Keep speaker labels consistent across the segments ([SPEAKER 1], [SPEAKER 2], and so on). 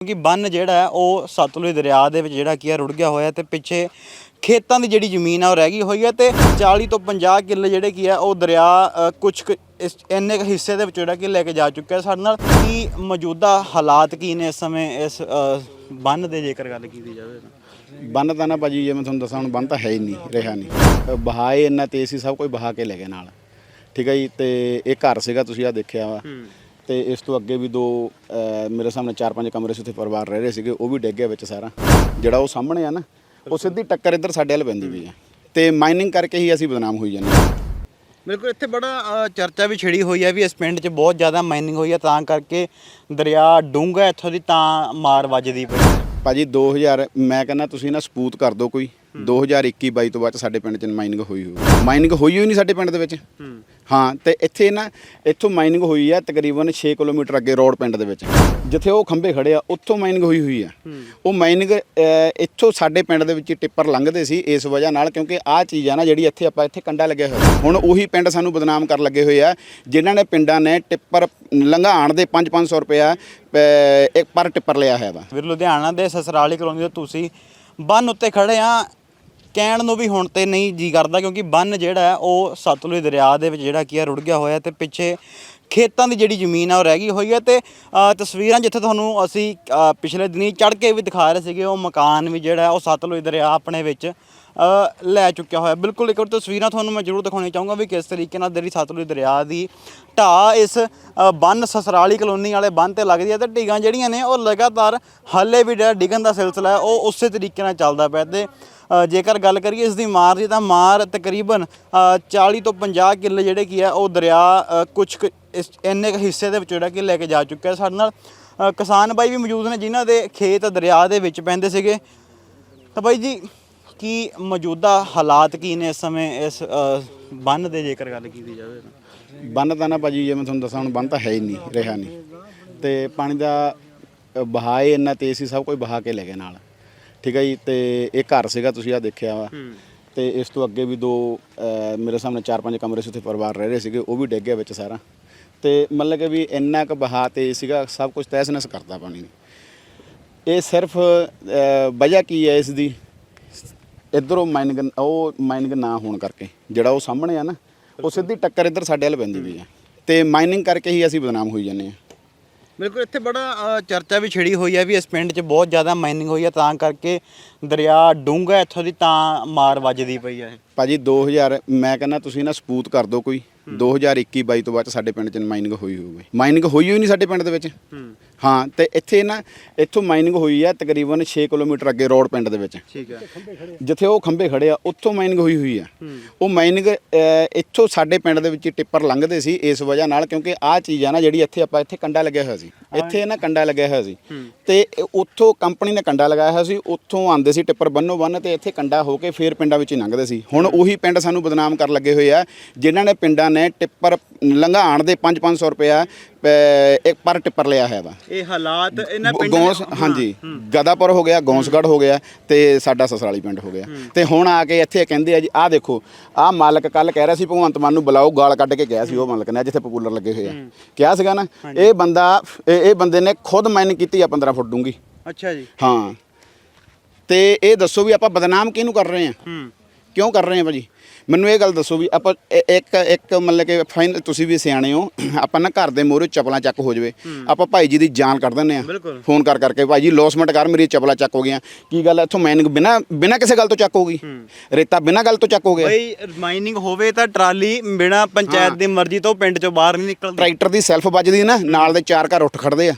[SPEAKER 1] ਕਿਉਂਕਿ ਬੰਨ ਜਿਹੜਾ ਹੈ ਉਹ ਸਤਲੁਜ ਦਰਿਆ ਦੇ ਵਿੱਚ ਜਿਹੜਾ ਕੀ ਹੈ ਰੁੜ ਗਿਆ ਹੋਇਆ ਤੇ ਪਿੱਛੇ ਖੇਤਾਂ ਦੀ ਜਿਹੜੀ ਜ਼ਮੀਨ ਆ ਉਹ ਰਹਿ ਗਈ ਹੋਈ ਹੈ ਤੇ 40 ਤੋਂ 50 ਕਿੱਲੇ ਜਿਹੜੇ ਕੀ ਆ ਉਹ ਦਰਿਆ ਅ, ਕੁਛ ਕੁ ਇਸ ਇੰਨੇ ਕੁ ਹਿੱਸੇ ਦੇ ਵਿੱਚ ਜਿਹੜਾ ਕਿ ਲੈ ਕੇ ਜਾ ਚੁੱਕਿਆ ਹੈ ਸਾਡੇ ਨਾਲ। ਕੀ ਮੌਜੂਦਾ ਹਾਲਾਤ ਕੀ ਨੇ ਇਸ ਸਮੇਂ ਇਸ ਬੰਨ ਦੇ ਜੇਕਰ ਗੱਲ ਕੀਤੀ ਜਾਵੇ ਤਾਂ?
[SPEAKER 2] ਬੰਨ ਤਾਂ ਨਾ ਭਾਜੀ ਜੇ ਮੈਂ ਤੁਹਾਨੂੰ ਦੱਸਾਂ ਹੁਣ ਬੰਨ ਤਾਂ ਹੈ ਹੀ ਨਹੀਂ ਰਿਹਾ ਨਹੀਂ। ਬਹਾਏ ਇੰਨਾ ਤੇਜ਼ ਸੀ ਸਭ ਕੁਝ ਬਹਾ ਕੇ ਲੈ ਗਏ ਨਾਲ। ਠੀਕ ਹੈ ਜੀ ਤੇ ਇਹ ਘਰ ਸੀਗਾ ਤੁਸੀਂ ਆ ਦੇਖਿਆ ਵਾ। ਤੇ ਇਸ ਤੋਂ ਅੱਗੇ ਵੀ ਦੋ ਮੇਰੇ ਸਾਹਮਣੇ ਚਾਰ ਪੰਜ ਕਮਰੇ ਸੀ ਉੱਥੇ ਪਰਿਵਾਰ ਰਹਿ ਰਹੇ ਸੀਗੇ ਉਹ ਵੀ ਡਿੱਗ ਗਿਆ ਵਿੱਚ ਸਾਰਾ। ਜਿਹੜਾ ਉਹ ਸਾਹਮਣੇ ਆ ਨਾ ਉਹ ਸਿੱਧੀ ਟੱਕਰ ਇੱਧਰ ਸਾਡੇ ਵੱਲ ਪੈਂਦੀ ਪਈ ਆ। ਤੇ ਮਾਈਨਿੰਗ ਕਰਕੇ ਹੀ ਅਸੀਂ ਬਦਨਾਮ ਹੋਈ ਜਾਂਦੇ ਹਾਂ।
[SPEAKER 1] ਬਿਲਕੁਲ ਇੱਥੇ ਬੜਾ ਚਰਚਾ ਵੀ ਛਿੜੀ ਹੋਈ ਹੈ ਵੀ ਇਸ ਪਿੰਡ 'ਚ ਬਹੁਤ ਜ਼ਿਆਦਾ ਮਾਈਨਿੰਗ ਹੋਈ ਹੈ ਤਾਂ ਕਰਕੇ ਦਰਿਆ ਡੂੰਘਾ ਇੱਥੋਂ ਦੀ ਤਾਂ ਮਾਰ ਵੱਜਦੀ ਪਈ ਹੈ
[SPEAKER 2] ਭਾਜੀ 2000 ਮੈਂ ਕਹਿੰਦਾ ਤੁਸੀਂ ਨਾ ਸਪੂਤ ਕਰ ਦਿਓ ਕੋਈ। 2021 22 ਤੋਂ ਬਾਅਦ 'ਚ ਸਾਡੇ ਪਿੰਡ 'ਚ ਮਾਈਨਿੰਗ ਹੋਈ ਹੋਈ ਮਾਈਨਿੰਗ ਹੋਈ ਹੋਈ ਨਹੀਂ ਸਾਡੇ ਪਿੰਡ ਦੇ ਵਿੱਚ? ਹਾਂ। ਤੇ ਇੱਥੇ ਨਾ ਇੱਥੋਂ ਮਾਈਨਿੰਗ ਹੋਈ ਆ ਤਕਰੀਬਨ 6 ਕਿਲੋਮੀਟਰ ਅੱਗੇ ਰੋਡ ਪਿੰਡ ਦੇ ਵਿੱਚ। ਜਿੱਥੇ ਉਹ ਖੰਭੇ ਖੜੇ ਆ ਉੱਥੋਂ ਮਾਈਨਿੰਗ ਹੋਈ ਹੋਈ ਆ। ਉਹ ਮਾਈਨਿੰਗ ਇੱਥੋਂ ਸਾਡੇ ਪਿੰਡ ਦੇ ਵਿੱਚ ਟਿੱਪਰ ਲੰਘਦੇ ਸੀ ਇਸ ਵਜ੍ਹਾ ਨਾਲ ਕਿਉਂਕਿ ਆਹ ਚੀਜ਼ ਆ ਨਾ ਜਿਹੜੀ ਇੱਥੇ ਆਪਾਂ ਇੱਥੇ ਕੰਡਾ ਲੱਗਿਆ ਹੋਇਆ। ਹੁਣ ਉਹੀ ਪਿੰਡ ਸਾਨੂੰ ਬਦਨਾਮ ਕਰਨ ਲੱਗੇ ਹੋਏ ਆ ਜਿਨ੍ਹਾਂ ਨੇ ਪਿੰਡਾਂ ਨੇ ਟਿੱਪਰ ਲੰਘਾਣ ਦੇ 5-500 ਰੁਪਇਆ ਇੱਕ ਪਰ ਟਿੱਪਰ ਲਿਆ ਹੋਇਆ ਵਾ।
[SPEAKER 1] ਵੀਰ ਲੁਧਿਆਣਾ ਦੇ ਸਸਰਾਲੀ ਕਲੋਨੀ ਦੇ ਤੁਸੀਂ ਬੰਨ ਉੱਤੇ ਖੜੇ ਆ ਕਹਿਣ ਨੂੰ ਵੀ ਹੁਣ ਤੇ ਨਹੀਂ ਜੀ ਕਰਦਾ ਕਿਉਂਕਿ ਬੰਨ ਜਿਹੜਾ ਹੈ ਉਹ ਸਤਲੁਜ ਦਰਿਆ ਦੇ ਵਿੱਚ ਜਿਹੜਾ ਕੀ ਹੈ ਰੁੜ ਗਿਆ ਹੋਇਆ ਤੇ ਪਿੱਛੇ ਖੇਤਾਂ ਦੀ ਜਿਹੜੀ ਜ਼ਮੀਨ ਆ ਉਹ ਰਹਿ ਗਈ ਹੋਈ ਹੈ ਤੇ ਤਸਵੀਰਾਂ ਜਿੱਥੇ ਤੁਹਾਨੂੰ ਅਸੀਂ ਪਿਛਲੇ ਦਿਨੀ ਚੜ ਕੇ ਵੀ ਦਿਖਾ ਰਹੇ ਸੀਗੇ, ਉਹ ਮਕਾਨ ਵੀ ਜਿਹੜਾ ਉਹ ਸਤਲੁਜ ਦਰਿਆ ਆਪਣੇ ਵਿੱਚ ਲੈ ਚੁੱਕਿਆ ਹੋਇਆ। ਬਿਲਕੁਲ ਇੱਕ ਵਾਰ ਤਸਵੀਰਾਂ ਤੁਹਾਨੂੰ ਮੈਂ ਜ਼ਰੂਰ ਦਿਖਾਉਣੀ ਚਾਹੂੰਗਾ ਵੀ ਕਿਸ ਤਰੀਕੇ ਨਾਲ ਦਰੀ ਸਤਲੁਜ ਦਰਿਆ ਦੀ ਢਾਹ ਇਸ ਬੰਨ ਸਸਰਾਲੀ ਕਲੋਨੀ ਵਾਲੇ ਬੰਨ ਤੇ ਲੱਗਦੀ ਹੈ ਤੇ ਢੀਗਾਂ ਜਿਹੜੀਆਂ ਨੇ ਉਹ ਲਗਾਤਾਰ ਹਾਲੇ ਵੀ ਜਿਹੜਾ ਡਿੱਗਣ ਦਾ ਸਿਲਸਿਲਾ ਹੈ ਉਹ ਉਸੇ ਤਰੀਕੇ ਨਾਲ ਚੱਲਦਾ ਪਿਆ ਤੇ ਜੇਕਰ ਗੱਲ ਕਰੀਏ ਇਸ ਦੀ ਮਾਰ ਦੀ ਤਾਂ ਮਾਰ ਤਕਰੀਬਨ ਅ, 40 ਤੋਂ 50 ਕਿੱਲੇ ਜਿਹੜੇ ਕੀ ਹੈ ਉਹ ਦਰਿਆ ਅ, ਕੁਛ ਕੁ ਇਸ ਇੰਨੇ ਕੁ ਹਿੱਸੇ ਦੇ ਵਿੱਚ ਜਿਹੜਾ ਕਿ ਲੈ ਕੇ ਜਾ ਚੁੱਕਿਆ ਸਾਡੇ ਨਾਲ ਕਿਸਾਨ ਬਾਈ ਵੀ ਮੌਜੂਦ ਨੇ ਜਿਨ੍ਹਾਂ ਦੇ ਖੇਤ ਦਰਿਆ ਦੇ ਵਿੱਚ ਪੈਂਦੇ ਸੀਗੇ। ਤਾਂ ਬਾਈ ਜੀ ਕੀ ਮੌਜੂਦਾ ਹਾਲਾਤ ਕੀ ਨੇ ਇਸ ਸਮੇਂ ਇਸ ਬੰਨ ਦੇ ਜੇਕਰ ਗੱਲ ਕੀਤੀ ਜਾਵੇ ਤਾਂ?
[SPEAKER 2] ਬੰਨ ਤਾਂ ਨਾ ਭਾਜੀ ਜੇ ਮੈਂ ਤੁਹਾਨੂੰ ਦੱਸਾਂ ਹੁਣ ਬੰਨ ਤਾਂ ਹੈ ਹੀ ਨਹੀਂ ਰਿਹਾ ਨਹੀਂ। ਤੇ ਪਾਣੀ ਦਾ ਬਹਾਏ ਇੰਨਾ ਤੇਜ਼ ਸੀ ਸਭ ਕੁਝ ਬਹਾ ਕੇ ਲੈ ਗਏ ਨਾਲ। ਠੀਕ ਹੈ ਜੀ ਤੇ ਇਹ ਘਰ ਸੀਗਾ ਤੁਸੀਂ ਆ ਦੇਖਿਆ ਵਾ। ਤੇ ਇਸ ਤੋਂ ਅੱਗੇ ਵੀ ਦੋ ਮੇਰੇ ਸਾਹਮਣੇ ਚਾਰ ਪੰਜ ਕਮਰੇ ਸੀ ਉੱਥੇ ਪਰਿਵਾਰ ਰਹਿ ਰਹੇ ਸੀਗੇ ਉਹ ਵੀ ਡਿੱਗ ਗਿਆ ਵਿੱਚ ਸਾਰਾ। ਤੇ ਮਤਲਬ ਕਿ ਵੀ ਇੰਨਾ ਕੁ ਬਹਾ ਤੇਜ਼ ਸੀਗਾ ਸਭ ਕੁਝ ਤਹਿਸ-ਨਹਿਸ ਕਰਤਾ ਪਾਣੀ ਨੇ। ਇਹ ਸਿਰਫ ਵਜ੍ਹਾ ਕੀ ਹੈ ਇਸ ਦੀ? ਇਧਰੋਂ ਮਾਈਨਿੰਗ ਉਹ ਮਾਈਨਿੰਗ ਨਾ ਹੋਣ ਕਰਕੇ ਜਿਹੜਾ ਉਹ ਸਾਹਮਣੇ ਆ ਨਾ ਉਹ ਸਿੱਧੀ ਟੱਕਰ ਇੱਧਰ ਸਾਡੇ ਵੱਲ ਪੈਂਦੀ ਪਈ ਆ। ਤੇ ਮਾਈਨਿੰਗ ਕਰਕੇ ਹੀ ਅਸੀਂ ਬਦਨਾਮ ਹੋਈ ਜਾਂਦੇ ਆ।
[SPEAKER 1] ਬਿਲਕੁਲ ਇੱਥੇ ਬੜਾ ਚਰਚਾ ਵੀ ਛਿੜੀ ਹੋਈ ਹੈ ਵੀ ਇਸ ਪਿੰਡ 'ਚ ਬਹੁਤ ਜ਼ਿਆਦਾ ਮਾਈਨਿੰਗ ਹੋਈ ਹੈ ਤਾਂ ਕਰਕੇ ਦਰਿਆ ਡੂੰਘਾ ਇੱਥੋਂ ਦੀ ਤਾਂ ਮਾਰ ਵੱਜਦੀ ਪਈ ਹੈ
[SPEAKER 2] ਭਾਜੀ 2000 ਮੈਂ ਕਹਿੰਦਾ ਤੁਸੀਂ ਨਾ ਸਪੂਤ ਕਰ ਦਿਓ ਕੋਈ। 2021 22 ਤੋਂ ਬਾਅਦ ਸਾਡੇ ਪਿੰਡ 'ਚ ਮਾਈਨਿੰਗ ਹੋਈ ਹੋਊਗੀ। ਮਾਈਨਿੰਗ ਹੋਈ ਹੋਈ ਨਹੀਂ ਸਾਡੇ ਪਿੰਡ ਦੇ ਵਿੱਚ। ਹਾਂ ਤੇ ਇੱਥੇ ਨਾ ਇੱਥੋਂ ਮਾਈਨਿੰਗ ਹੋਈ ਆ ਤਕਰੀਬਨ 6 ਕਿਲੋਮੀਟਰ ਅੱਗੇ ਰੋਡ ਪਿੰਡ ਦੇ ਵਿੱਚ।
[SPEAKER 1] ਠੀਕ ਹੈ।
[SPEAKER 2] ਜਿੱਥੇ ਉਹ ਖੰਭੇ ਖੜੇ ਆ ਉੱਥੋਂ ਮਾਈਨਿੰਗ ਹੋਈ ਹੋਈ ਆ। ਉਹ ਮਾਈਨਿੰਗ ਇੱਥੋਂ ਸਾਡੇ ਪਿੰਡ ਦੇ ਵਿੱਚ ਟਿੱਪਰ ਲੰਘਦੇ ਸੀ ਇਸ ਵਜ੍ਹਾ ਨਾਲ ਕਿਉਂਕਿ ਆਹ ਚੀਜ਼ ਆ ਨਾ ਜਿਹੜੀ ਇੱਥੇ ਆਪਾਂ ਇੱਥੇ ਕੰਡਾ ਲੱਗਿਆ ਹੋਇਆ ਸੀ। ਇੱਥੇ ਨਾ ਕੰਡਾ ਲੱਗਿਆ ਹੋਇਆ ਸੀ। ਤੇ ਉੱਥੋਂ ਕੰਪਨੀ ਨੇ ਕੰਡਾ ਲਗਾਇਆ ਹੋਇਆ ਸੀ ਉੱਥੋਂ ਆਉਂਦੇ ਸੀ ਟਿੱਪਰ ਬੰਨੋ ਬੰਨ ਤੇ ਇੱਥੇ ਕੰਡਾ ਹੋ ਕੇ ਫੇਰ ਪਿੰਡਾਂ ਵਿੱਚ ਹੀ ਲੰਘਦੇ ਸੀ। ਹੁਣ ਉਹੀ ਪਿੰਡ ਸਾਨੂੰ ਬਦਨਾਮ ਕਰਨ ਲੱਗੇ ਹੋਏ ਆ ਜਿਨ੍ਹਾਂ ਨੇ ਪਿੰਡਾਂ ਨੇ ਟਿੱਪਰ ਲੰਘਾਣ ਦੇ 5-500 ਰੁਪਇਆ ਅਹ, ਇੱਕ ਪਰ ਟਿੱਪਰ ਲਿਆ ਹੋਇਆ ਵਾ।
[SPEAKER 1] ਇਹ ਹਾਲਾਤ ਇਹਨਾਂ ਪਿੰਡਾਂ
[SPEAKER 2] ਗੌਂਸ ਹਾਂਜੀ। ਗਦਾਪੁਰ ਹੋ ਗਿਆ ਗੌਂਸਗੜ ਹੋ ਗਿਆ ਤੇ ਸਾਡਾ ਸਸਰਾਲੀ ਪਿੰਡ ਹੋ ਗਿਆ। ਤੇ ਹੁਣ ਆ ਕੇ ਇੱਥੇ ਕਹਿੰਦੇ ਆ ਜੀ ਆਹ ਦੇਖੋ ਆਹ ਮਾਲਕ ਕੱਲ ਕਹਿ ਰਿਹਾ ਸੀ ਭਗਵੰਤ ਮਾਨ ਨੂੰ ਬੁਲਾਓ ਗਾਲ ਕੱਢ ਕੇ ਗਿਆ ਸੀ ਉਹ ਮਾਲਕ ਨੇ ਜਿੱਥੇ ਪਪੂਲਰ ਲੱਗੇ ਹੋਏ ਆ। ਕਿਹਾ ਸੀਗਾ ਨਾ ਇਹ ਬੰਦਾ ਇਹ ਬੰਦੇ ਨੇ ਖੁਦ ਮਾਈਨਿੰਗ ਕੀਤੀ ਆ 15 ਫੁੱਟ ਡੂੰਗੀ
[SPEAKER 1] ਅੱਛਾ ਜੀ।
[SPEAKER 2] ਹਾਂ। ਤੇ ਇਹ ਦੱਸੋ ਵੀ ਆਪਾਂ ਬਦਨਾਮ ਕਿਹਨੂੰ ਕਰ ਰਹੇ ਆ?
[SPEAKER 1] ਹੂੰ।
[SPEAKER 2] ਕਿਉਂ ਕਰ ਰਹੇ ਆ ਭਾਜੀ? ਮੈਨੂੰ ਇਹ ਗੱਲ ਦੱਸੋ ਵੀ ਆਪਾਂ ਇ- ਇੱਕ ਇੱਕ ਮਤਲਬ ਕਿ ਫਾਈਨ ਤੁਸੀਂ ਵੀ ਸਿਆਣੇ ਹੋ ਆਪਾਂ ਨਾ ਘਰ ਦੇ ਮੋਹਰੇ ਚੱਪਲਾਂ ਚੱਕ ਹੋ ਜਵੇ। ਆਪਾਂ ਭਾਈ ਜੀ ਦੀ ਜਾਨ ਕੱਢ ਦਿੰਦੇ ਆ।
[SPEAKER 1] ਬਿਲਕੁਲ।
[SPEAKER 2] ਫੋਨ ਕਰ ਕਰਕੇ ਭਾਈ ਜੀ ਲੋਸਮੈਂਟ ਕਰ ਮੇਰੀ ਚੱਪਲਾਂ ਚੱਕ ਹੋ ਗਈਆਂ। ਕੀ ਗੱਲ ਹੈ ਇੱਥੋਂ ਮੈਨਿੰਗ ਬਿਨਾ ਬਿਨਾ ਕਿਸੇ ਗੱਲ ਤੋਂ ਚੱਕ ਹੋ ਗਈ? ਰੇਤਾ ਬਿਨਾ ਗੱਲ ਤੋਂ ਚੱਕ ਹੋ ਗਿਆ?
[SPEAKER 1] ਬਈ ਮਾਈਨਿੰਗ ਹੋਵੇ ਤਾਂ ਟਰਾਲੀ ਬਿਨਾ ਪੰਚਾਇਤ ਦੀ ਮਰਜ਼ੀ ਤੋਂ ਪਿੰਡ ਚੋਂ ਬਾਹਰ ਨਹੀਂ ਨਿਕਲਦੀ।
[SPEAKER 2] ਟਰੈਕਟਰ ਦੀ ਸੈਲਫ ਵੱਜਦੀ ਨਾ ਨਾਲ ਦੇ ਚਾਰ ਘਰ ਉੱਠ ਖੜਦੇ ਆ।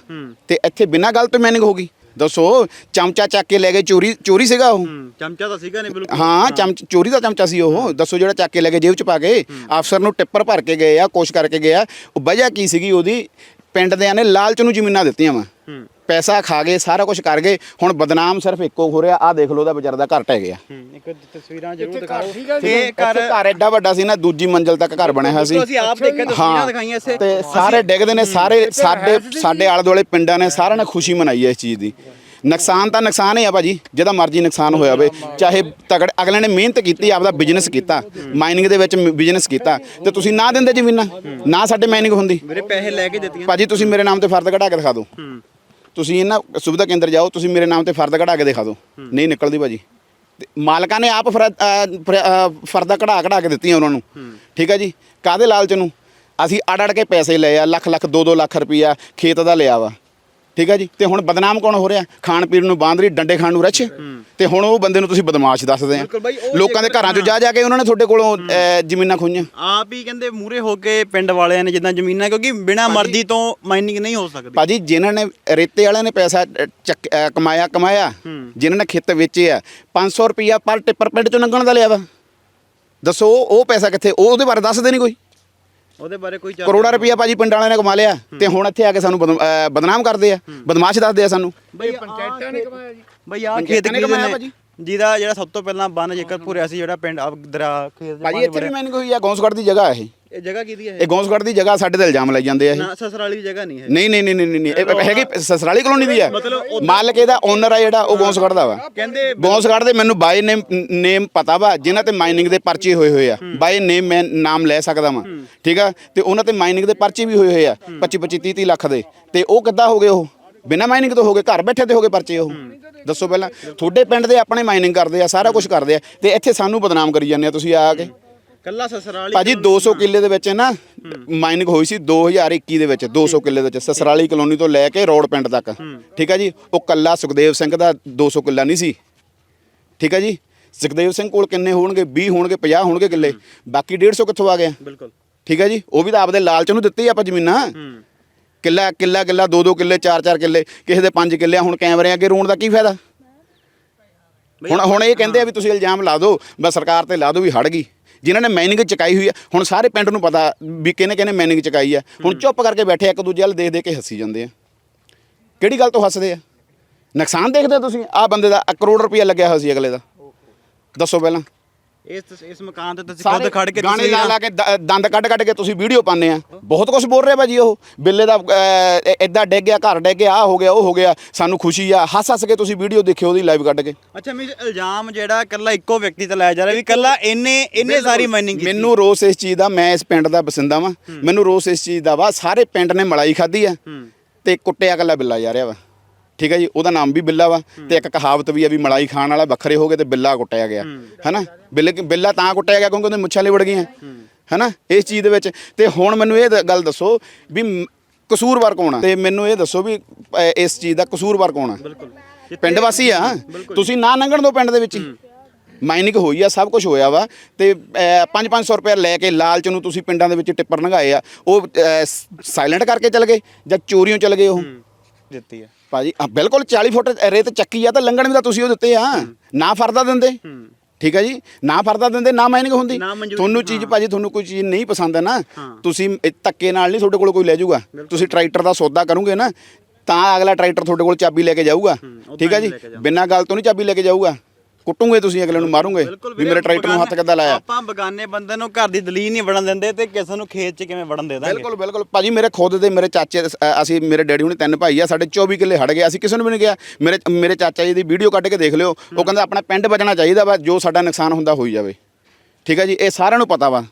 [SPEAKER 2] ਤੇ ਇੱਥੇ ਬਿਨਾ ਗੱਲ ਤੋਂ ਮੈਨਿੰਗ ਹੋ ਗਈ। ਦੱਸੋ ਚਮਚਾ ਚੱਕ ਕੇ ਲੈ ਗਏ ਚੋਰੀ ਚੋਰੀ ਸੀਗਾ ਉਹ?
[SPEAKER 1] ਚਮਚਾ ਤਾਂ ਸੀਗਾ ਨਹੀਂ ਬਿਲਕੁਲ।
[SPEAKER 2] ਹਾਂ ਚਮਚ ਚੋਰੀ ਦਾ ਚਮਚਾ ਸੀ ਉਹ। ਦੱਸੋ ਜਿਹੜਾ ਚੱਕ ਕੇ ਲੈ ਕੇ ਜੇਬ ਚ ਪਾ ਕੇ ਅਫਸਰ ਨੂੰ ਟਿੱਪਰ ਭਰ ਕੇ ਗਏ ਆ ਕੋਸ਼ ਕਰਕੇ ਗਏ ਆ। ਉਹ ਵਜ੍ਹਾ ਕੀ ਸੀਗੀ ਉਹਦੀ? ਪਿੰਡ ਦਿਆਂ ਨੇ ਲਾਲਚ ਨੂੰ ਜ਼ਮੀਨਾਂ ਦਿੱਤੀਆਂ ਵਾ।
[SPEAKER 1] ਹੂੰ।
[SPEAKER 2] ਪੈਸਾ ਖਾ ਗਏ ਸਾਰਾ ਕੁਝ ਕਰ ਗਏ ਹੁਣ ਬਦਨਾਮ ਸਿਰਫ ਇੱਕੋ ਹੋ ਰਿਹਾ ਆ ਦੇਖ ਲਓ ਉਹਦਾ ਵਿਚਾਰ ਦਾ ਘਰ ਟਹਿ ਗਿਆ।
[SPEAKER 1] ਹੂੰ ਇੱਕ ਤਸਵੀਰਾਂ ਜ਼ਰੂਰ ਦਿਖਾਓ।
[SPEAKER 2] ਤੇ
[SPEAKER 1] ਇਹ ਘਰ
[SPEAKER 2] ਘਰ ਘਰ ਐਡਾ ਵੱਡਾ ਸੀ ਨਾ ਦੂਜੀ ਮੰਜ਼ਲ ਤੱਕ ਘਰ ਬਣਿਆ ਹੋਇਆ ਸੀ।
[SPEAKER 1] ਅਸੀਂ ਆਪ ਦੇਖੇ ਤਸਵੀਰਾਂ ਦਿਖਾਈਆਂ ਇਸੇ
[SPEAKER 2] ਤੇ ਸਾਰੇ ਡਿੱਗਦੇ ਨੇ ਸਾਰੇ ਸਾਡੇ ਸਾਡੇ ਆਲੇ ਦੁਆਲੇ ਪਿੰਡਾਂ ਨੇ ਸਾਰਿਆਂ ਨੇ ਖੁਸ਼ੀ ਮਨਾਈ ਹੈ ਇਸ ਚੀਜ਼ ਦੀ। ਨੁਕਸਾਨ ਤਾਂ ਨੁਕਸਾਨ ਹੀ ਆ ਭਾਜੀ ਜਿਹਦਾ ਮਰਜ਼ੀ ਨੁਕਸਾਨ ਹੋਇਆ ਹੋਵੇ। ਚਾਹੇ ਤਗੜ ਅਗਲੇ ਨੇ ਮਿਹਨਤ ਕੀਤੀ ਆਪਦਾ ਬਿਜ਼ਨਸ ਕੀਤਾ ਮਾਈਨਿੰਗ ਦੇ ਵਿੱਚ ਬਿਜ਼ਨਸ ਕੀਤਾ ਤੇ ਤੁਸੀਂ ਨਾ ਦਿੰਦੇ ਜ਼ਮੀਨਾਂ ਨਾ ਸਾਡੇ ਮਾਈਨਿੰਗ ਹੁੰਦੀ।
[SPEAKER 1] ਮੇਰੇ ਪੈਸੇ ਲੈ ਕੇ ਦਿੱਤੀਆਂ।
[SPEAKER 2] ਭਾਜੀ ਤੁਸੀਂ ਮੇਰੇ ਨਾਮ ਤੇ ਫਰਦ ਕਢਾ ਕੇ ਦਿਖਾ ਦਿਓ।
[SPEAKER 1] ਹੂੰ।
[SPEAKER 2] ਤੁਸੀਂ ਇਹਨਾਂ ਸੁਵਿਧਾ ਕੇਂਦਰ ਜਾਓ ਤੁਸੀਂ ਮੇਰੇ ਨਾਮ ਤੇ ਫਰਦ ਕਢਾ ਕੇ ਦਿਖਾ ਦਿਓ। ਨਹੀਂ ਨਿਕਲਦੀ ਭਾਜੀ। ਮਾਲਕਾਂ ਨੇ ਆਪ ਫਰਦਾ ਕਢਾ ਕਢਾ ਕੇ ਦਿੱਤੀਆਂ ਉਹਨਾਂ ਨੂੰ। ਠੀਕ ਹੈ ਜੀ? ਕਾਦੇ ਲਾਲਚ ਨੂੰ? ਅਸੀਂ ਅੜ ਅੜ ਕੇ ਪੈਸੇ ਲਏ ਆ ਲੱਖ ਲੱਖ 2-2 ਲੱਖ ਰੁਪਈਆ ਖੇਤ ਦਾ ਲਿਆ ਵਾ। ਠੀਕ ਹੈ ਜੀ? ਤੇ ਹੁਣ ਬਦਨਾਮ ਕੌਣ ਹੋ ਰਿਹਾ? ਖਾਣ ਪੀਣ ਨੂੰ ਬਾਂਦਰੀ ਡੰਡੇ ਖਾਣ ਨੂੰ ਰੱਛ। ਤੇ ਹੁਣ ਉਹ ਬੰਦੇ ਨੂੰ ਤੁਸੀਂ ਬਦਮਾਸ਼ ਦੱਸਦੇ ਆ। ਲੋਕਾਂ ਦੇ ਘਰਾਂ 'ਚ ਜਾ ਜਾ ਕੇ ਉਹਨਾਂ ਨੇ ਤੁਹਾਡੇ ਕੋਲੋਂ ਜ਼ਮੀਨਾਂ ਖੋਈਆਂ।
[SPEAKER 1] ਆਪ ਹੀ ਕਹਿੰਦੇ ਮੂਰੇ ਹੋ ਕੇ ਪਿੰਡ ਵਾਲਿਆਂ ਨੇ ਜਿੱਦਾਂ ਜ਼ਮੀਨਾਂ ਕਿਉਂਕਿ ਬਿਨਾ ਮਰਜ਼ੀ ਤੋਂ ਮਾਈਨਿੰਗ ਨਹੀਂ ਹੋ ਸਕਦੀ।
[SPEAKER 2] ਭਾਜੀ ਜਿਨ੍ਹਾਂ ਨੇ ਰੇਤੇ ਵਾਲਿਆਂ ਨੇ ਪੈਸਾ ਕਮਾਇਆ ਕਮਾਇਆ ਜਿਨ੍ਹਾਂ ਨੇ ਖੇਤ ਵੇਚੇ ਆ 500 ਰੁਪਿਆ ਪਰ ਟਿੱਪਰ ਪਿੰਡ ਚੋਂ ਲੰਘਣ ਦਾ ਲਿਆ ਵਾ। ਦੱਸੋ ਉਹ ਪੈਸਾ ਕਿੱਥੇ? ਉਹ ਉਹਦੇ ਬਾਰੇ ਦੱਸਦੇ ਨਹੀਂ ਕੋਈ।
[SPEAKER 1] ਉਹਦੇ ਬਾਰੇ ਕੋਈ
[SPEAKER 2] ਕਰੋੜਾ ਰੁਪਿਆ ਭਾਜੀ ਪਿੰਡ ਵਾਲਿਆਂ ਨੇ ਕਮਾ ਲਿਆ ਤੇ ਹੁਣ ਇੱਥੇ ਆ ਕੇ ਸਾਨੂੰ ਬਦਮ- ਬਦਨਾਮ ਕਰਦੇ ਆ ਬਦਮਾਸ਼ ਦੱਸਦੇ ਆ ਸਾਨੂੰ।
[SPEAKER 1] ਬਈ ਪੰਚਾਇਤਾਂ ਨੇ ਕਮਾਇਆ ਜੀ। ਬਈ ਆ ਖੇਤ
[SPEAKER 2] ਪੰਚਾਇਤਾਂ ਨੇ
[SPEAKER 1] ਕਿਹਦੇ
[SPEAKER 2] ਕਮਾਇਆ ਭਾਜੀ।
[SPEAKER 1] ਜਿਹਦਾ ਜਿਹੜਾ ਸਭ ਤੋਂ ਪਹਿਲਾਂ ਬੰਨ ਜੇਕਰ ਭੁਰਿਆ ਸੀ ਜਿਹੜਾ ਪਿੰਡ ਆਪ ਦਰਾ ਖੇਤ ਦੇ
[SPEAKER 2] ਭਾਜੀ ਇੱਥੇ ਵੀ। ਮੈਨਿੰਗ ਹੋਈ ਆ ਗੌਂਸਗੜ੍ਹ ਦੀ ਜਗ੍ਹਾ ਇਹ।
[SPEAKER 1] ਇਹ ਜਗ੍ਹਾ ਕਿਹਦੀ ਹੈ
[SPEAKER 2] ਇਹ? ਗੌਂਸਗੜ੍ਹ ਦੀ ਜਗ੍ਹਾ ਸਾਡੇ ਤੇ ਇਲਜ਼ਾਮ ਲਾਈ ਜਾਂਦੇ ਆ ਇਹ।
[SPEAKER 1] ਨਾ ਸਸਰਾਲੀ ਦੀ ਜਗ੍ਹਾ ਨਹੀਂ ਹੈ।
[SPEAKER 2] ਨਹੀਂ ਨਹੀਂ ਨਹੀਂ ਨਹੀਂ ਨਹੀਂ ਇਹ ਹੈਗੀ ਸਸਰਾਲੀ ਕਲੋਨੀ ਦੀ
[SPEAKER 1] ਮਤਲਬ
[SPEAKER 2] ਮਾਲਕ ਇਹਦਾ ਓਨਰ ਆ ਜਿਹੜਾ ਉਹ ਗੌਂਸਗੜ੍ਹ ਦਾ ਵਾ।
[SPEAKER 1] ਕਹਿੰਦੇ
[SPEAKER 2] ਗੌਂਸਗੜ੍ਹ ਦੇ ਮੈਨੂੰ ਬਾਈ ਨੇਮ ਨੇਮ ਪਤਾ ਵਾ ਜਿਨ੍ਹਾਂ ਤੇ ਮਾਈਨਿੰਗ ਦੇ ਪਰਚੇ ਹੋਏ ਹੋਏ ਆ। ਬਾਈ ਨੇਮ ਮੈਂ ਨਾਮ ਲੈ ਸਕਦਾ ਵਾਂ। ਠੀਕ ਆ? ਤੇ ਉਹਨਾਂ ਤੇ ਮਾਈਨਿੰਗ ਦੇ ਪਰਚੇ ਵੀ ਹੋਏ ਹੋਏ ਆ 25 25 30 30 ਲੱਖ ਦੇ। ਤੇ ਉਹ ਕਿੱਦਾਂ ਹੋ ਗਏ ਉਹ? ਬਿਨਾਂ ਮਾਈਨਿੰਗ ਤੋਂ ਹੋ ਗਏ ਘਰ ਬੈਠੇ ਤੇ ਹੋ ਗਏ ਪਰਚੇ ਉਹ। ਦੱਸੋ ਪਹਿਲਾਂ ਤੁਹਾਡੇ ਪਿੰਡ ਦੇ ਆਪਣੇ ਮਾਈਨਿੰਗ ਕਰਦੇ ਆ ਸਾਰਾ ਕੁਝ ਕਰਦੇ ਆ। ਤੇ ਇੱਥੇ ਸਾਨੂੰ ਬਦਨਾਮ ਕਰੀ ਜਾਂਦੇ ਆ ਤੁਸੀਂ ਆ ਕੇ।
[SPEAKER 1] ਕੱਲਾ ਸਸਰਾਲੀ
[SPEAKER 2] ਭਾਜੀ 200 ਕਿੱਲੇ ਦੇ ਵਿੱਚ ਨਾ ਮਾਈਨਿੰਗ ਹੋਈ ਸੀ 2021 ਦੇ ਵਿੱਚ 200 ਕਿੱਲੇ ਦੇ ਵਿੱਚ ਸਸਰਾਲੀ ਕਲੋਨੀ ਤੋਂ ਲੈ ਕੇ ਰੋਡ ਪਿੰਡ ਤੱਕ। ਠੀਕ ਹੈ ਜੀ? ਉਹ ਕੱਲਾ ਸੁਖਦੇਵ ਸਿੰਘ ਦਾ 200 ਕਿੱਲਾ ਨਹੀਂ ਸੀ। ਠੀਕ ਹੈ ਜੀ? ਸੁਖਦੇਵ ਸਿੰਘ ਕੋਲ ਕਿੰਨੇ ਹੋਣਗੇ? 20 ਹੋਣਗੇ 50 ਹੋਣਗੇ ਕਿੱਲੇ। ਬਾਕੀ 150 ਕਿੱਥੋਂ ਆ ਗਿਆ?
[SPEAKER 1] ਬਿਲਕੁਲ।
[SPEAKER 2] ਠੀਕ ਹੈ ਜੀ? ਉਹ ਵੀ ਤਾਂ ਆਪਦੇ ਲਾਲਚ ਨੂੰ ਦਿੱਤੇ ਆਪਾਂ ਜ਼ਮੀਨਾਂ। ਕਿੱਲਾ ਕਿੱਲਾ ਕਿੱਲਾ ਦੋ ਦੋ ਕਿੱਲੇ ਚਾਰ ਚਾਰ ਕਿੱਲੇ ਕਿਸੇ ਦੇ ਪੰਜ ਕਿੱਲੇ ਹੁਣ ਕੈਮਰੇ ਅੱਗੇ ਰੋਣ ਦਾ ਕੀ ਫਾਇਦਾ? ਹੁਣ ਹੁਣ ਇਹ ਕਹਿੰਦੇ ਆ ਵੀ ਤੁਸੀਂ ਇਲਜ਼ਾਮ ਲਾ ਦਿਓ ਬਸ ਸਰਕਾਰ ਤੇ ਲਾ ਦਿਓ ਵੀ ਹਟ ਗਈ। ਜਿਨ੍ਹਾਂ ਨੇ ਮਾਈਨਿੰਗ ਚਕਾਈ ਹੋਈ ਆ ਹੁਣ ਸਾਰੇ ਪਿੰਡ ਨੂੰ ਪਤਾ ਵੀ ਕਿਹਨੇ ਕਿਹਨੇ ਮਾਈਨਿੰਗ ਚਕਾਈ ਆ ਹੁਣ ਚੁੱਪ ਕਰਕੇ ਬੈਠੇ ਇੱਕ ਦੂਜੇ ਵੱਲ ਦੇਖ ਦੇਖ ਕੇ ਹੱਸੀ ਜਾਂਦੇ ਆ। ਕਿਹੜੀ ਗੱਲ ਤੋਂ ਹੱਸਦੇ ਆ? ਨੁਕਸਾਨ ਦੇਖਦੇ ਹੋ ਤੁਸੀਂ? ਆ ਬੰਦੇ ਦਾ 1 ਕਰੋੜ ਰੁਪਇਆ ਲੱਗਿਆ ਹੋਇਆ ਸੀ ਅਗਲੇ ਦਾ। ਦੱਸੋ ਪਹਿਲਾਂ।
[SPEAKER 1] ਇਸ ਇਸ ਮਕਾਨ ਤੇ ਤੁਸੀਂ ਖੁਦ ਖੜ ਕੇ
[SPEAKER 2] ਗਾਣੇ ਲਾ ਕੇ ਦ- ਦੰਦ ਕੱਢ ਕੱਢ ਕੇ ਤੁਸੀਂ ਵੀਡੀਓ ਪਾਉਂਦੇ ਆ। ਬਹੁਤ ਕੁਝ ਬੋਲ ਰਿਹਾ ਭਾਜੀ ਉਹ। ਬਿੱਲੇ ਦਾ ਇਦਾਂ ਡਿੱਗ ਗਿਆ ਘਰ ਡਿੱਗ ਗਿਆ ਆ ਹੋ ਗਿਆ ਉਹ ਹੋ ਗਿਆ। ਸਾਨੂੰ ਖੁਸ਼ੀ ਆ। ਹੱਸ ਹੱਸ ਕੇ ਤੁਸੀਂ ਵੀਡੀਓ ਦੇਖਿਓ ਉਹਦੀ ਲਾਈਵ ਕੱਢ ਕੇ।
[SPEAKER 1] ਅੱਛਾ ਮੈਂ ਇਲਜ਼ਾਮ ਜਿਹੜਾ ਕੱਲਾ ਇੱਕੋ ਵਿਅਕਤੀ ਤੇ ਲਾਇਆ ਜਾ ਰਿਹਾ ਵੀ ਕੱਲਾ ਇੰਨੇ ਇੰਨੇ ਸਾਰੀ ਮਾਈਨਿੰਗ ਕੀਤੀ।
[SPEAKER 2] ਮੈਨੂੰ ਰੋਸ ਇਸ ਚੀਜ਼ ਦਾ ਮੈਂ ਇਸ ਪਿੰਡ ਦਾ ਬਸਿੰਦਾ ਵਾਂ। ਮੈਨੂੰ ਰੋਸ ਇਸ ਚੀਜ਼ ਦਾ ਵਾ। ਸਾਰੇ ਪਿੰਡ ਨੇ ਮਲਾਈ ਖਾਧੀ ਆ। ਤੇ ਕੁੱਟਿਆ ਕੱਲਾ ਬਿੱਲਾ ਜਾ ਰਿਹਾ ਵਾ। ਠੀਕ ਹੈ ਜੀ ਉਹਦਾ ਨਾਮ ਵੀ ਬਿੱਲਾ ਵਾ ਤੇ ਇੱਕ ਕਹਾਵਤ ਵੀ ਆ ਵੀ ਮਲਾਈ ਖਾਣ ਵਾਲਾ ਵੱਖਰੇ ਹੋ ਗਏ ਤੇ ਬਿੱਲਾ ਕੁੱਟਿਆ ਗਿਆ। ਹੈਨਾ? ਬਿੱਲੇ ਬਿੱਲਾ ਤਾਂ ਕੁੱਟਿਆ ਗਿਆ ਕਿਉਂਕਿ ਉਹਦੇ ਮੁੱਛਾਂ ਲਿਵੜ ਗਈਆਂ। ਹੈਨਾ? ਇਸ ਚੀਜ਼ ਦੇ ਵਿੱਚ ਤੇ ਹੁਣ ਮੈਨੂੰ ਇਹ ਦ- ਗੱਲ ਦੱਸੋ ਵੀ ਕਸੂਰਵਾਰ ਕੌਣ ਆ? ਤੇ ਮੈਨੂੰ ਇਹ ਦੱਸੋ ਵੀ ਇਸ ਚੀਜ਼ ਦਾ ਕਸੂਰਵਾਰ ਕੌਣ ਆ?
[SPEAKER 1] ਬਿਲਕੁਲ।
[SPEAKER 2] ਪਿੰਡ ਵਾਸੀ ਆ? ਤੁਸੀਂ ਨਾ ਲੰਘਣ ਦਿਓ ਪਿੰਡ ਦੇ ਵਿੱਚ ਮਾਈਨਿੰਗ ਹੋਈ ਆ ਸਭ ਕੁਝ ਹੋਇਆ ਵਾ ਤੇ 5-500 ਰੁਪਏ ਲੈ ਕੇ ਲਾਲਚ ਨੂੰ ਤੁਸੀਂ ਪਿੰਡਾਂ ਦੇ ਵਿੱਚ ਟਿੱਪਰ ਲੰਘਾਏ ਆ। ਉਹ ਸਾਇਲੈਂਟ ਕਰਕੇ ਚਲ ਗਏ ਜਾਂ ਚੋਰੀਆਂ ਚਲ ਗਏ ਉਹ?
[SPEAKER 1] ਦਿੱਤੀ ਹੈ
[SPEAKER 2] ਭਾਜੀ ਆ, ਬਿਲਕੁਲ 40 ਫੁੱਟ ਰੇਤ ਚੱਕੀ ਆ ਤਾਂ ਲੰਘਣ ਵੀ ਤਾਂ ਤੁਸੀਂ ਉਹ ਦਿੱਤੇ ਆ। ਨਾ ਫਰਦਾ ਦਿੰਦੇ। ਠੀਕ ਹੈ ਜੀ? ਨਾ ਫਰਦਾ ਦਿੰਦੇ ਨਾ ਮਾਈਨਿੰਗ ਹੁੰਦੀ। ਤੁਹਾਨੂੰ ਚੀਜ਼ ਭਾਜੀ ਤੁਹਾਨੂੰ ਕੋਈ ਚੀਜ਼ ਨਹੀਂ ਪਸੰਦ ਹੈ ਨਾ। ਤੁਸੀਂ ਧੱਕੇ ਨਾਲ ਨਹੀਂ ਤੁਹਾਡੇ ਕੋਲ ਕੋਈ ਲੈ ਜਾਊਗਾ। ਤੁਸੀਂ ਟਰੈਕਟਰ ਦਾ ਸੌਦਾ ਕਰੋਗੇ ਨਾ ਤਾਂ ਅਗਲਾ ਟਰੈਕਟਰ ਤੁਹਾਡੇ ਕੋਲ ਚਾਬੀ ਲੈ ਕੇ ਜਾਊਗਾ। ਠੀਕ ਹੈ ਜੀ। ਬਿਨਾਂ ਗੱਲ ਤੋਂ ਨਹੀਂ ਚਾਬੀ ਲੈ ਕੇ ਜਾਊਗਾ। ਕੁੱਟੂਗੇ ਤੁਸੀਂ ਅਗਲੇ ਨੂੰ ਮਾਰੋਗੇ? ਵੀ ਮੇਰੇ ਟਰੈਕਟਰ ਨੂੰ ਹੱਥ ਕਿੱਦਾਂ ਲਾਇਆ?
[SPEAKER 1] ਆਪਾਂ ਬਗਾਨੇ ਬੰਦੇ ਨੂੰ ਘਰ ਦੀ ਦਲੀਲ ਨਹੀਂ ਵੜਨ ਦਿੰਦੇ ਤੇ ਕਿਸੇ ਨੂੰ ਖੇਤ 'ਚ ਕਿਵੇਂ ਵੜਨ ਦੇ ਦਾਂਗੇ?
[SPEAKER 2] ਬਿਲਕੁਲ ਬਿਲਕੁਲ। ਭਾਜੀ ਮੇਰੇ ਖੁਦ ਦੇ ਮੇਰੇ ਚਾਚੇ ਅਸੀਂ ਮੇਰੇ ਡੈਡੀ ਹੁਣੇ ਤਿੰਨ ਭਾਈ ਆ ਸਾਡੇ 24 ਕਿੱਲੇ ਹੜ ਗਏ ਅਸੀਂ ਕਿਸੇ ਨੂੰ ਵੀ ਨਹੀਂ ਕਿਹਾ। ਮੇਰੇ ਮੇਰੇ ਚਾਚਾ ਜੀ ਦੀ ਵੀਡੀਓ ਕੱਢ ਕੇ ਦੇਖ ਲਿਓ। ਉਹ ਕਹਿੰਦਾ ਆਪਣਾ ਪਿੰਡ ਬਚਣਾ ਚਾਹੀਦਾ ਵਾ ਜੋ ਸਾਡਾ ਨੁਕਸਾਨ ਹੁੰਦਾ ਹੋਈ ਜਾਵੇ। ਠੀਕ ਹੈ ਜੀ ਇਹ ਸਾਰਿਆਂ ਨੂੰ ਪਤਾ ਵਾ।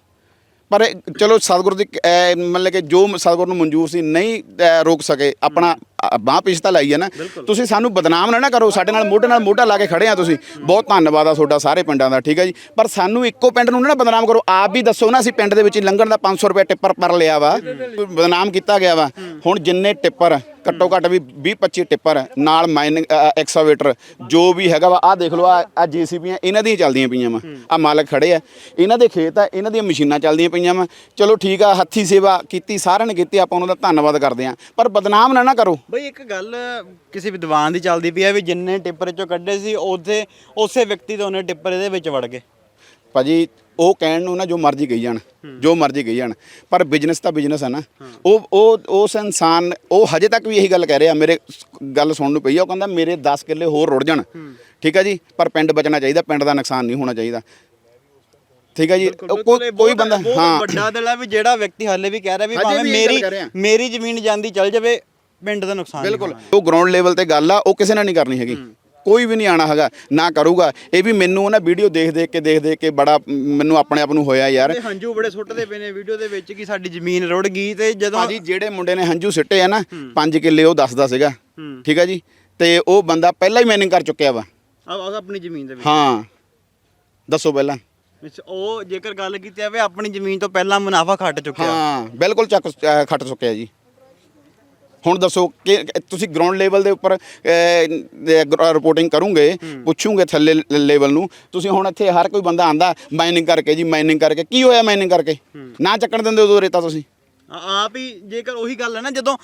[SPEAKER 2] ਪਰ ਚਲੋ ਸਤਿਗੁਰੂ ਦੀ ਮਤਲਬ ਕਿ ਜੋ ਸਤਿਗੁਰੂ ਨੂੰ ਮਨਜ਼ੂਰ ਸੀ ਨਹੀਂ ਰੋਕ ਸਕੇ। ਆਪਣਾ ਬਾਹ ਪਿਛਤਾ ਲਾਈ ਹੈ ਨਾ। ਤੁਸੀਂ ਸਾਨੂੰ ਬਦਨਾਮ ਨਾ ਨਾ ਕਰੋ। ਸਾਡੇ ਨਾਲ ਮੋਢੇ ਨਾਲ ਮੋਢਾ ਲਾ ਕੇ ਖੜੇ ਆ ਤੁਸੀਂ। ਬਹੁਤ ਧੰਨਵਾਦ ਆ ਤੁਹਾਡਾ ਸਾਰੇ ਪਿੰਡਾਂ ਦਾ ਠੀਕ ਹੈ ਜੀ? ਪਰ ਸਾਨੂੰ ਇੱਕੋ ਪਿੰਡ ਨੂੰ ਨਾ ਬਦਨਾਮ ਕਰੋ। ਆਪ ਵੀ ਦੱਸੋ ਨਾ ਅਸੀਂ ਪਿੰਡ ਦੇ ਵਿੱਚ ਲੰਘਣ ਦਾ 500 ਰੁਪਏ ਟਿੱਪਰ ਪਰ ਲਿਆ ਵਾ। ਬਦਨਾਮ ਕੀਤਾ ਗਿਆ ਵਾ। ਹੁਣ ਜਿੰਨੇ ਟਿੱਪਰ ਘੱਟੋ ਘੱਟ ਵੀ 20 25 ਟਿੱਪਰ ਨਾਲ ਮਾਈਨਿੰਗ ਐਕਸਕਾਵੇਟਰ ਜੋ ਵੀ ਹੈਗਾ ਵਾ, ਆਹ ਦੇਖ ਲਓ ਆ ਆ ਜੀਸੀਬੀਆਂ ਇਹਨਾਂ ਦੀਆਂ ਚੱਲਦੀਆਂ ਪਈਆਂ ਵਾ। ਆ ਮਾਲਕ ਖੜੇ ਆ। ਇਹਨਾਂ ਦੇ ਖੇਤ ਆ, ਇਹਨਾਂ ਦੀਆਂ ਮਸ਼ੀਨਾਂ ਚੱਲਦੀਆਂ ਪਈਆਂ ਵਾ। ਚਲੋ ਠੀਕ ਆ, ਹੱਥੀ ਸੇਵਾ ਕੀਤੀ, ਸਾਰਿਆਂ ਨੇ ਕੀਤੀ, ਆਪਾਂ ਉਹਨਾਂ ਦਾ ਧੰਨਵਾਦ ਕਰਦੇ ਆ। ਪਰ ਬਦਨਾਮ ਨਾ ਨਾ ਕਰੋ।
[SPEAKER 1] ਬਈ ਇੱਕ ਗੱਲ ਕਿਸੇ ਵਿਦਵਾਨ ਦੀ ਚੱਲਦੀ ਪਈ ਆ ਵੀ ਜਿੰਨੇ ਟਿੱਪਰ ਚੋਂ ਕੱਢੇ ਸੀ, ਉਹਦੇ, ਉਸੇ ਵਿਅਕਤੀ ਤੋਂ ਉਹਨੇ ਟਿੱਪਰ ਇਹਦੇ ਵਿੱਚ ਵੜ ਗਏ।
[SPEAKER 2] ਭਾਜੀ ਉਹ ਕਹਿਣ ਨੂੰ ਨਾ ਜੋ ਮਰਜ਼ੀ ਕਹੀ ਜਾਣ ਜੋ ਮਰਜ਼ੀ ਕਹੀ ਜਾਣ ਪਰ ਬਿਜ਼ਨਸ ਤਾਂ ਬਿਜ਼ਨਸ ਹੈ ਨਾ। ਉਹ ਉਹ ਉਸ ਇਨਸਾਨ ਉਹ ਹਜੇ ਤੱਕ ਵੀ ਇਹੀ ਗੱਲ ਕਹਿ ਰਿਹਾ ਮੇਰੇ ਗੱਲ ਸੁਣਨ ਨੂੰ ਪਈ ਆ ਉਹ ਕਹਿੰਦਾ ਮੇਰੇ 10 ਕਿੱਲੇ ਹੋਰ ਰੁੜ ਜਾਣ। ਠੀਕ ਹੈ ਜੀ? ਪਰ ਪਿੰਡ ਬਚਣਾ ਚਾਹੀਦਾ ਪਿੰਡ ਦਾ ਨੁਕਸਾਨ ਨਹੀਂ ਹੋਣਾ ਚਾਹੀਦਾ। ਠੀਕ ਹੈ ਜੀ? ਕੋਈ ਬੰਦਾ ਹਾਂ।
[SPEAKER 1] ਵੱਡਾ ਦਿਲ ਹੈ ਵੀ ਜਿਹੜਾ ਵਿਅਕਤੀ ਹਾਲੇ ਵੀ ਕਹਿ ਰਿਹਾ ਵੀ ਭਾਵੇਂ ਮੇਰੀ। ਮੇਰੀ ਜ਼ਮੀਨ ਜਾਂਦੀ ਚੱਲ ਜਾਵੇ ਪਿੰਡ ਦਾ ਨੁਕਸਾਨ
[SPEAKER 2] ਬਿਲਕੁਲ। ਉਹ ਗਰਾਊਂਡ ਲੈਵਲ ਤੇ ਗੱਲ ਆ ਉਹ ਕਿਸੇ ਨਾਲ ਨਹੀਂ ਕਰਨੀ ਹੈਗੀ। ਕੋਈ ਵੀ ਨਹੀਂ ਆਣਾ ਹੈਗਾ ਨਾ ਕਰੂਗਾ। ਇਹ ਵੀ ਮੈਨੂੰ ਨਾ ਵੀਡੀਓ ਦੇਖ ਦੇਖ ਕੇ ਦੇਖ ਦੇਖ ਕੇ ਬੜਾ ਮੈਨੂੰ ਆਪਣੇ ਆਪ ਨੂੰ ਹੋਇਆ ਯਾਰ।
[SPEAKER 1] ਤੇ ਹੰਝੂ ਬੜੇ ਸੁੱਟਦੇ ਪਏ ਨੇ ਵੀਡੀਓ ਦੇ ਵਿੱਚ ਕਿ ਸਾਡੀ ਜ਼ਮੀਨ ਰੁੜ ਗਈ ਤੇ ਜਦੋਂ
[SPEAKER 2] ਭਾਜੀ ਜਿਹੜੇ ਮੁੰਡੇ ਨੇ ਹੰਝੂ ਸਿੱਟੇ ਆ ਨਾ 5 ਕਿੱਲੇ ਉਹ ਦੱਸਦਾ ਸੀਗਾ। ਠੀਕ ਹੈ ਜੀ? ਤੇ ਉਹ ਬੰਦਾ ਪਹਿਲਾਂ ਹੀ ਮਾਈਨਿੰਗ ਕਰ ਚੁੱਕਿਆ ਵਾ।
[SPEAKER 1] ਆ ਆ ਆਪਣੀ ਜ਼ਮੀਨ ਦੇ ਵਿੱਚ।
[SPEAKER 2] ਹਾਂ। ਦੱਸੋ ਪਹਿਲਾਂ।
[SPEAKER 1] ਉਹ ਜੇਕਰ ਗੱਲ ਕੀਤੀ ਜਾਵੇ ਆਪਣੀ ਜ਼ਮੀਨ ਤੋਂ ਪਹਿਲਾਂ ਮੁਨਾਫਾ ਖੱਟ ਚੁੱਕਿਆ।
[SPEAKER 2] ਹਾਂ ਬਿਲਕੁਲ ਚੱਕ ਖੱਟ ਚੁੱਕਿਆ ਜੀ। ਹੁਣ ਦੱਸੋ ਕਿ ਤੁਸੀਂ ਗਰਾਊਂਡ ਲੈਵਲ ਦੇ ਉੱਪਰ ਰਿਪੋਰਟਿੰਗ ਕਰੋਗੇ ਪੁੱਛੋਗੇ ਥੱਲੇ ਲੈਵਲ ਨੂੰ ਤੁਸੀਂ ਹੁਣ ਇੱਥੇ ਹਰ ਕੋਈ ਬੰਦਾ ਆਂਦਾ ਮਾਈਨਿੰਗ ਕਰਕੇ ਜੀ ਮਾਈਨਿੰਗ ਕਰਕੇ ਕੀ ਹੋਇਆ ਮਾਈਨਿੰਗ ਕਰਕੇ? ਨਾ ਚੱਕਣ ਦਿੰਦੇ ਉਦੋਂ ਰੇਤਾ ਤੁਸੀਂ।
[SPEAKER 1] ਆਪ ਹੀ ਜੇਕਰ ਉਹੀ ਗੱਲ ਹੈ ਨਾ ਜਦੋਂ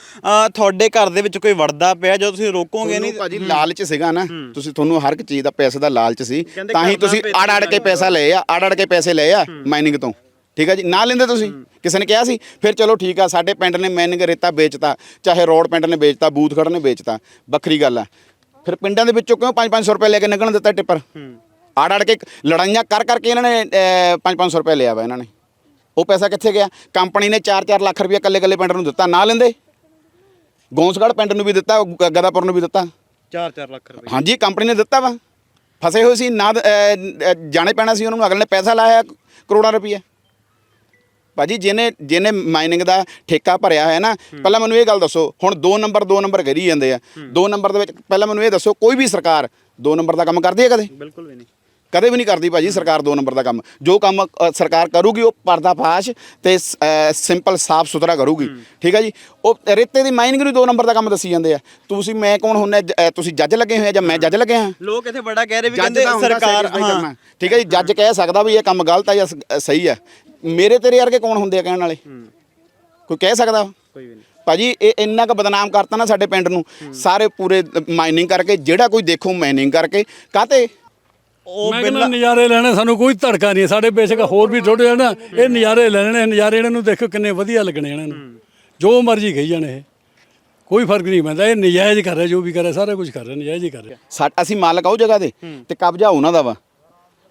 [SPEAKER 1] ਤੁਹਾਡੇ ਘਰ ਦੇ ਵਿੱਚ ਕੋਈ ਵੜਦਾ ਪਿਆ ਜਦੋਂ ਤੁਸੀਂ ਰੋਕੋਗੇ ਨਹੀਂ
[SPEAKER 2] ਭਾਜੀ ਲਾਲਚ ਸੀਗਾ ਨਾ ਤੁਸੀਂ ਤੁਹਾਨੂੰ ਹਰ ਇੱਕ ਚੀਜ਼ ਦਾ ਪੈਸੇ ਦਾ ਲਾਲਚ ਸੀ ਤਾਂ ਹੀ ਤੁਸੀਂ ਅੜ ਅੜ ਕੇ ਪੈਸਾ ਲਏ ਆ ਅੜ ਅੜ ਕੇ ਪੈਸੇ ਲਏ ਆ ਮਾਈਨਿੰਗ ਤੋਂ। ਠੀਕ ਹੈ ਜੀ? ਨਾ ਲੈਂਦੇ ਤੁਸੀਂ? ਕਿਸੇ ਨੇ ਕਿਹਾ ਸੀ? ਫਿਰ ਚਲੋ ਠੀਕ ਆ ਸਾਡੇ ਪਿੰਡ ਨੇ ਮਾਈਨਿੰਗ ਰੇਤਾ ਵੇਚਤਾ ਚਾਹੇ ਰੋਡ ਪਿੰਡ ਨੇ ਵੇਚਤਾ ਬੂਥ ਖੜ ਨੇ ਵੇਚਤਾ ਵੱਖਰੀ ਗੱਲ ਆ। ਫਿਰ ਪਿੰਡਾਂ ਦੇ ਵਿੱਚੋਂ ਕਿਉਂ 5-500 ਰੁਪਏ ਲੈ ਕੇ ਨਿਕਲਣ ਦਿੱਤਾ ਟਿੱਪਰ? ਅੜ ਅੜ ਕੇ ਲੜਾਈਆਂ ਕਰ ਕਰਕੇ ਇਹਨਾਂ ਨੇ 5-500 ਰੁਪਏ ਲਿਆ ਵਾ ਇਹਨਾਂ ਨੇ। ਉਹ ਪੈਸਾ ਕਿੱਥੇ ਗਿਆ? ਕੰਪਨੀ ਨੇ 4-4 ਲੱਖ ਰੁਪਏ ਕੱਲੇ ਕੱਲੇ ਪਿੰਡ ਨੂੰ ਦਿੱਤਾ। ਨਾ ਲੈਂਦੇ? ਗੌਂਸਗੜ੍ਹ ਪਿੰਡ ਨੂੰ ਵੀ ਦਿੱਤਾ ਗਦਾਪੁਰ ਨੂੰ ਵੀ ਦਿੱਤਾ।
[SPEAKER 1] 4-4 ਲੱਖ ਰੁਪਏ।
[SPEAKER 2] ਹਾਂਜੀ ਕੰਪਨੀ ਨੇ ਦਿੱਤਾ ਵਾ। ਫਸੇ ਹੋਏ ਸੀ ਨਾ ਜਾਣੇ ਪੈਣਾ ਸੀ ਉਹਨਾਂ। ਨੂੰ ਅਗਲੇ ਨੇ ਪੈਸਾ ਲਾਇਆ ਕਰੋੜਾਂ ਰੁਪਏ ਭਾਜੀ ਜਿਹਨੇ ਜਿਹਨੇ ਮਾਈਨਿੰਗ ਦਾ ਠੇਕਾ ਭਰਿਆ ਹੈ ਨਾ ਪਹਿਲਾਂ ਮੈਨੂੰ ਇਹ ਗੱਲ ਦੱਸੋ ਹੁਣ 2 ਨੰਬਰ 2 ਨੰਬਰ ਕਰੀ ਜਾਂਦੇ ਆ। 2 ਨੰਬਰ ਦੇ ਵਿੱਚ ਪਹਿਲਾਂ ਮੈਨੂੰ ਇਹ ਦੱਸੋ ਕੋਈ ਵੀ ਸਰਕਾਰ 2 ਨੰਬਰ ਦਾ ਕੰਮ ਕਰਦੀ ਹੈ ਕਦੇ?
[SPEAKER 1] ਬਿਲਕੁਲ ਵੀ ਨਹੀਂ।
[SPEAKER 2] ਕਦੇ ਵੀ ਨਹੀਂ ਕਰਦੀ ਭਾਜੀ ਸਰਕਾਰ 2 ਨੰਬਰ ਦਾ ਕੰਮ। ਜੋ ਕੰਮ ਸਰਕਾਰ ਕਰੂਗੀ ਉਹ ਪਰਦਾਫਾਸ਼ ਤੇ ਸਿੰਪਲ ਸਾਫ਼ ਸੁਥਰਾ ਕਰੂਗੀ। ਠੀਕ ਹੈ ਜੀ? ਉਹ ਰੇਤੇ ਦੀ ਮਾਈਨਿੰਗ ਨੂੰ 2 ਨੰਬਰ ਦਾ ਕੰਮ ਦੱਸੀ ਜਾਂਦੇ ਆ। ਤੁਸੀਂ ਮੈਂ ਕੌਣ ਹੁੰਨਾ ਤੁਸੀਂ ਜੱਜ ਲੱਗੇ ਹੋਏ ਆ ਜਾਂ ਮੈਂ ਜੱਜ ਲੱਗਿਆ ਹਾਂ?
[SPEAKER 1] ਲੋਕ ਇੱਥੇ ਬੜਾ ਕਹਿ ਰਹੇ ਵੀ ਕਹਿੰਦੇ
[SPEAKER 2] ਦਾ ਹੁੰਦਾ
[SPEAKER 1] ਸਰਕਾਰ।
[SPEAKER 2] ਠੀਕ ਹੈ ਜੀ? ਜੱਜ ਕਹਿ ਸਕਦਾ ਵੀ ਇਹ ਕੰਮ ਗਲਤ ਆ ਜਾਂ ਸਹੀ ਆ। ਮੇਰੇ ਤੇਰੇ ਵਰਗੇ ਕੌਣ ਹੁੰਦੇ ਆ ਕਹਿਣ ਵਾਲੇ? ਕੋਈ ਕਹਿ ਸਕਦਾ?
[SPEAKER 1] ਕੋਈ ਵੀ ਨਹੀਂ।
[SPEAKER 2] ਭਾਜੀ ਇਹ ਇੰਨਾ ਕੁ ਬਦਨਾਮ ਕਰਤਾ ਨਾ ਸਾਡੇ ਪਿੰਡ ਨੂੰ। ਸਾਰੇ ਪੂਰੇ ਮਾਈਨਿੰਗ ਕਰਕੇ ਜਿਹੜਾ ਕੋਈ ਦੇਖੋ ਮਾਈਨਿੰਗ ਕਰਕੇ। ਕਾਤੇ
[SPEAKER 1] ਉਹ
[SPEAKER 3] ਮੈਂ ਕਹਿੰਦਾ ਨਜ਼ਾਰੇ ਲੈਣੇ ਸਾਨੂੰ ਕੋਈ ਧੜਕਾ ਨਹੀਂ ਸਾਡੇ ਬੇਸ਼ੱਕ ਹੋਰ ਵੀ ਥੋੜੇ ਨਾ ਇਹ ਨਜ਼ਾਰੇ ਲੈਣੇ ਨਜ਼ਾਰੇ ਇਹਨਾਂ ਨੂੰ ਦੇਖੋ ਕਿੰਨੇ ਵਧੀਆ ਲੱਗਣੇ ਇਹਨਾਂ ਨੂੰ। ਜੋ ਮਰਜ਼ੀ ਕਹੀ ਜਾਣ ਇਹ। ਕੋਈ ਫ਼ਰਕ ਨਹੀਂ ਪੈਂਦਾ। ਇਹ ਨਜਾਇਜ਼ ਕਰ ਰਿਹਾ ਜੋ ਵੀ ਕਰ ਰਿਹਾ ਸਾਰਾ ਕੁਝ ਕਰ ਰਿਹਾ ਨਜਾਇਜ਼ ਹੀ ਕਰ ਰਿਹਾ
[SPEAKER 2] ਸਾ- ਅਸੀਂ ਮਾਲਕ ਆ ਉਹ ਜਗ੍ਹਾ ਦੇ ਤੇ ਕਬਜ਼ਾ ਉਹਨਾਂ ਦਾ ਵਾ।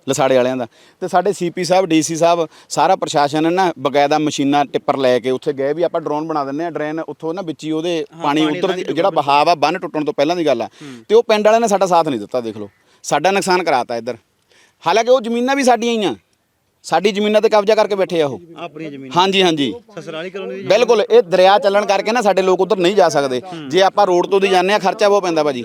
[SPEAKER 2] ਲਸਾੜੇ ਵਾਲਿਆਂ ਦਾ। ਤੇ ਸਾਡੇ ਸੀਪੀ ਸਾਹਿਬ ਡੀਸੀ ਸਾਹਿਬ ਸਾਰਾ ਪ੍ਰਸ਼ਾਸਨ ਨਾ ਬਕਾਇਦਾ ਮਸ਼ੀਨਾਂ ਟਿੱਪਰ ਲੈ ਕੇ ਉੱਥੇ ਗਏ ਵੀ ਆਪਾਂ ਡਰੋਨ ਬਣਾ ਦਿੰਨੇ ਆ ਡਰੇਨ ਉੱਥੋਂ ਨਾ ਵਿੱਚ ਹੀ ਉਹਦੇ ਪਾਣੀ ਉੱਤਰ ਜਿਹੜਾ ਬਹਾਵ ਆ ਬੰਨ ਟੁੱਟਣ ਤੋਂ ਪਹਿਲਾਂ ਦੀ ਗੱਲ ਆ। ਤੇ ਉਹ ਪਿੰਡ ਵਾਲਿਆਂ ਨੇ ਸਾਡਾ ਸਾਥ ਨਹੀਂ ਦਿੱਤਾ ਦੇਖ ਲਓ। ਸਾਡਾ ਨੁਕਸਾਨ ਕਰਾਤਾ ਇੱਧਰ। ਹਾਲਾਂਕਿ ਉਹ ਜ਼ਮੀਨਾਂ ਵੀ ਸਾਡੀਆਂ ਹੀ ਆ। ਸਾਡੀ ਜ਼ਮੀਨਾਂ ਤੇ ਕਬਜ਼ਾ ਕਰਕੇ ਬੈਠੇ ਆ ਉਹ।
[SPEAKER 1] ਆਪਣੀ ਜ਼ਮੀਨ।
[SPEAKER 2] ਹਾਂਜੀ ਹਾਂਜੀ।
[SPEAKER 1] ਸਸਰਾਲੀ ਕਲੋਨੀ ਦੀ
[SPEAKER 2] ਬਿਲਕੁਲ ਇਹ ਦਰਿਆ ਚੱਲਣ ਕਰਕੇ ਨਾ ਸਾਡੇ ਲੋਕ ਉਧਰ ਨਹੀਂ ਜਾ ਸਕਦੇ। ਜੇ ਆਪਾਂ ਰੋਡ ਤੋਂ ਦੀ ਜਾਂਦੇ ਆ ਖਰਚਾ ਬਹੁਤ ਪੈਂਦਾ ਭਾਜੀ।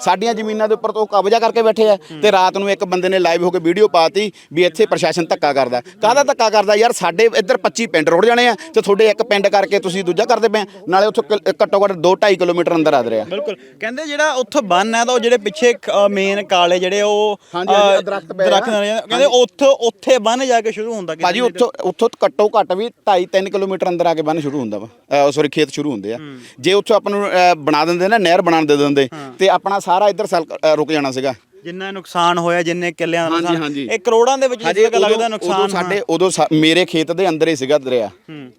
[SPEAKER 2] ਸਾਡੀਆਂ ਜ਼ਮੀਨਾਂ ਦੇ ਉੱਪਰ ਤੋਂ ਕਬਜ਼ਾ ਕਰਕੇ ਬੈਠੇ ਆ ਤੇ ਰਾਤ ਨੂੰ ਇੱਕ ਬੰਦੇ ਨੇ ਲਾਈਵ ਹੋ ਕੇ ਵੀਡੀਓ ਪਾਤੀ ਵੀ ਇੱਥੇ ਪ੍ਰਸ਼ਾਸਨ ਧੱਕਾ ਕਰਦਾ। ਕਾਹਦਾ ਧੱਕਾ ਕਰਦਾ? ਯਾਰ ਸਾਡੇ ਇੱਧਰ 25 ਪਿੰਡ ਰੁੜ ਜਾਣੇ ਆ ਤੇ ਤੁਹਾਡੇ ਇੱਕ ਪਿੰਡ ਕਰਕੇ ਤੁਸੀਂ ਦੂਜਾ ਕਰਦੇ ਪਏ ਆ। ਨਾਲੇ ਉੱਥੋਂ ਘੱਟੋ ਘੱਟ 2.5 ਕਿਲੋਮੀਟਰ ਅੰਦਰ ਆ ਦਰਿਆ
[SPEAKER 1] ਬਿਲਕੁਲ। ਕਹਿੰਦੇ ਜਿਹੜਾ ਉੱਥੋਂ ਬੰਨ ਹੈ ਤਾਂ ਉਹ ਜਿਹੜੇ ਪਿੱਛੇ ਮੇਨ ਕਾਲੇ ਜਿਹੜੇ ਉਹ
[SPEAKER 2] ਦਰਖਤ ਪਏ ਆ।
[SPEAKER 1] ਦਰਖਤ ਨਾਲ ਜਾਂਦੇ- ਕਹਿੰਦੇ ਉੱਥੋਂ ਉੱਥੇ ਬੰਨ ਜਾ ਕੇ ਸ਼ੁਰੂ ਹੁੰਦਾ
[SPEAKER 2] ਭਾਜੀ ਉੱਥੋਂ ਉੱਥੋਂ ਘੱਟੋ ਘੱਟ ਵੀ 2.5 3 ਕਿਲੋਮੀਟਰ ਅੰਦਰ ਆ ਕੇ ਬੰਨ ਸ਼ੁਰੂ ਹੁੰਦਾ ਵਾ। ਸੌਰੀ ਖੇਤ ਸ਼ੁਰੂ ਹੁੰਦੇ ਆ। ਜੇ ਉੱਥੋਂ ਆਪਾਂ ਨੂੰ ਬਣਾ ਦਿੰਦੇ ਨਾ ਨਹਿਰ ਬਣਾ ਦੇ ਦਿੰਦੇ ਤੇ ਆਪਣਾ ਸਾਰਾ ਇੱਧਰ ਸੈਲ ਰੁਕ ਜਾਣਾ ਸੀਗਾ।
[SPEAKER 1] ਜਿੰਨਾ ਨੁਕਸਾਨ ਹੋਇਆ ਜਿੰਨੇ ਕਿੱਲਿਆਂ ਦਾ ਨੁਕਸਾਨ। ਇਹ ਕਰੋੜਾਂ ਦੇ ਵਿੱਚ ਲੱਗਦਾ ਨੁਕਸਾਨ
[SPEAKER 2] ਉਦੋਂ ਸਾਡੇ ਉਦੋਂ ਮੇਰੇ ਖੇਤ ਦੇ ਅੰਦਰ ਹੀ ਸੀਗਾ ਦਰਿਆ।